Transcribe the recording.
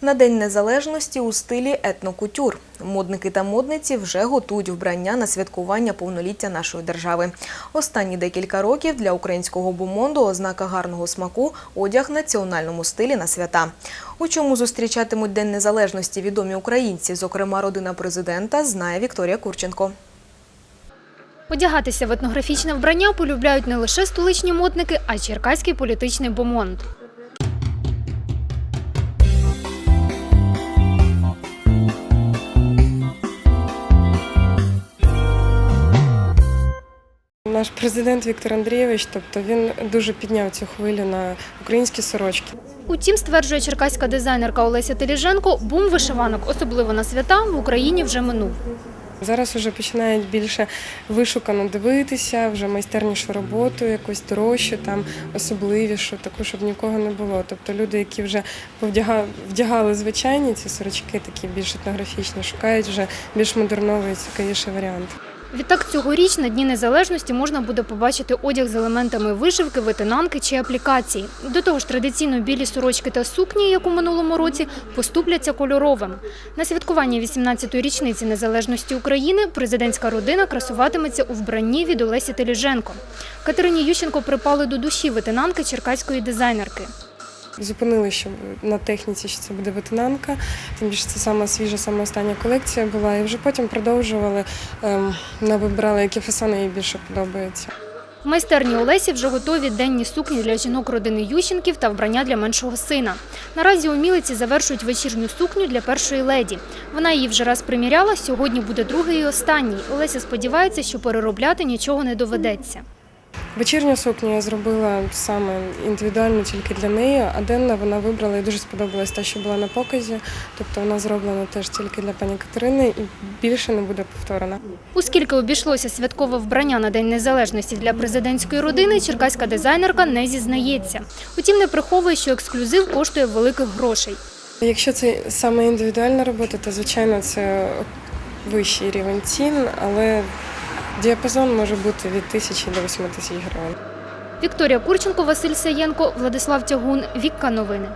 На День Незалежності у стилі етнокутюр. Модники та модниці вже готують вбрання на святкування повноліття нашої держави. Останні декілька років для українського бумонду ознака гарного смаку – одяг національному стилі на свята. У чому зустрічатимуть День Незалежності відомі українці, зокрема родина президента, знає Вікторія Курченко. Одягатися в етнографічне вбрання полюбляють не лише столичні модники, а й черкаський політичний бомонд. Наш президент Віктор Андрійович, тобто він дуже підняв цю хвилю на українські сорочки. Утім, стверджує черкаська дизайнерка Олеся Теліженко, бум вишиванок, особливо на свята, в Україні вже минув. Зараз вже починають більше вишукано дивитися, вже майстернішу роботу, якусь дорожчу, там особливішу, таку, щоб нікого не було. Тобто люди, які вже повдяга- вдягали звичайні ці сорочки, такі більш етнографічні, шукають вже більш модерновий, цікавіший варіант. Відтак цьогоріч на Дні Незалежності можна буде побачити одяг з елементами вишивки, ветенанки чи аплікації. До того ж, традиційно білі сорочки та сукні, як у минулому році, поступляться кольоровим. На святкування 18-ї річниці незалежності України президентська родина красуватиметься у вбранні від Олесі Теліженко. Катерині Ющенко припали до душі ветенанки черкаської дизайнерки. Зупинили, що на техніці, що це буде ветенанка, тим більше це сама свіжа, сама остання колекція була. І вже потім продовжували, ем, вона вибирала, які фасони їй більше подобаються. В майстерні Олесі вже готові денні сукні для жінок родини Ющенків та вбрання для меншого сина. Наразі умілиці завершують вечірню сукню для першої леді. Вона її вже раз приміряла, сьогодні буде другий і останній. Олеся сподівається, що переробляти нічого не доведеться. Вечірню сукню я зробила саме індивідуально тільки для неї, а денна вона вибрала і дуже сподобалась та, що була на показі. Тобто вона зроблена теж тільки для пані Катерини і більше не буде повторена. Оскільки обійшлося святкове вбрання на День Незалежності для президентської родини, черкаська дизайнерка не зізнається. Утім, не приховує, що ексклюзив коштує великих грошей. Якщо це саме індивідуальна робота, то звичайно це вищий рівень цін, але діапазон може бути від тисячі до восьми тисяч гривень. Вікторія Курченко, Василь Саєнко, Владислав Тягун, Вікка Новини.